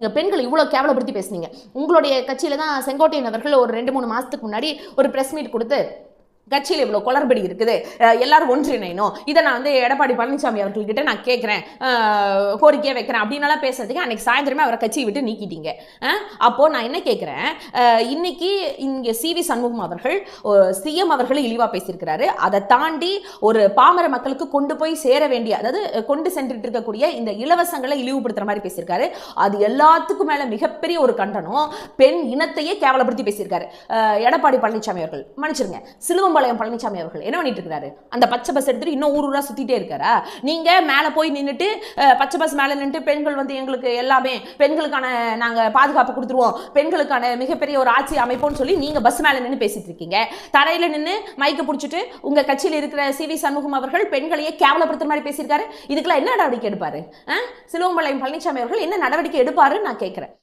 நீங்கள் பெண்களை இவ்வளோ கேவலப்படுத்தி பேசுனீங்க. உங்களுடைய கட்சியில தான் செங்கோட்டையன் அவர்கள் ஒரு ரெண்டு மூணு மாதத்துக்கு முன்னாடி ஒரு ப்ரெஸ் மீட் கொடுத்து கட்சியில் இவ்வளோ குளறுபடி இருக்குது. எல்லாரும் ஒன்றிணையணும். இதை நான் வந்து எடப்பாடி பழனிசாமி அவர்கள்கிட்ட நான் கேட்குறேன். கோரிக்கையாக வைக்கிறேன். அப்படின்னலாம் பேசுறதுக்கு அன்னைக்கு சாயந்தரமே அவரை கட்சியை விட்டு நீக்கிட்டீங்க. அப்போ நான் என்ன கேட்குறேன்? இன்னைக்கு இங்கே சி வி சண்முகம் அவர்கள் சிஎம் அவர்கள் இழிவாக பேசியிருக்கிறாரு. அதை தாண்டி ஒரு பாமர மக்களுக்கு கொண்டு போய் சேர வேண்டிய அதாவது கொண்டு சென்றுட்டு இருக்கக்கூடிய இந்த இலவசங்களை இழிவுபடுத்துற மாதிரி பேசியிருக்காரு. அது எல்லாத்துக்கும் மேல மிகப்பெரிய ஒரு கண்டனம். பெண் இனத்தையே கேவலப்படுத்தி பேசியிருக்காரு. எடப்பாடி பழனிசாமி அவர்கள். மன்னிச்சிருங்க. சிலுவம்பாளையம் பழனிசாமி அவர்கள் என்ன பண்ணிட்டு இருக்காரு அந்த பச்சை பஸ் எடுத்துட்டு இன்னும் ஊர் ஊரா சுத்திட்டே இருக்காரா? நீங்க மேல போய் நின்றுட்டு பச்சை பஸ் மேல நின்றுட்டு பெண்கள் வந்து எங்களுக்கு எல்லாமே பெண்களுக்கான நாங்க பாதுகாப்பு கொடுத்துருவோம். பெண்களுக்கான மிகப்பெரிய ஒரு ஆட்சி அமைப்போம்னு சொல்லி நீங்க பஸ் மேல நின்று பேசிட்டு இருக்கீங்க. தரையில நின்னு மைக்க பிடிச்சிட்டு உங்க கட்சியில் இருக்கிற சி. வி. சண்முகம் அவர்கள் பெண்களையே கேவலப்படுத்துற மாதிரி பேசியிருக்காரு. இதுக்கெல்லாம் என்ன நடவடிக்கை எடுப்பாரு? சிலுவம்பாளையம் பழனிசாமி அவர்கள் என்ன நடவடிக்கை எடுப்பாருன்னு நான் கேட்கிறேன்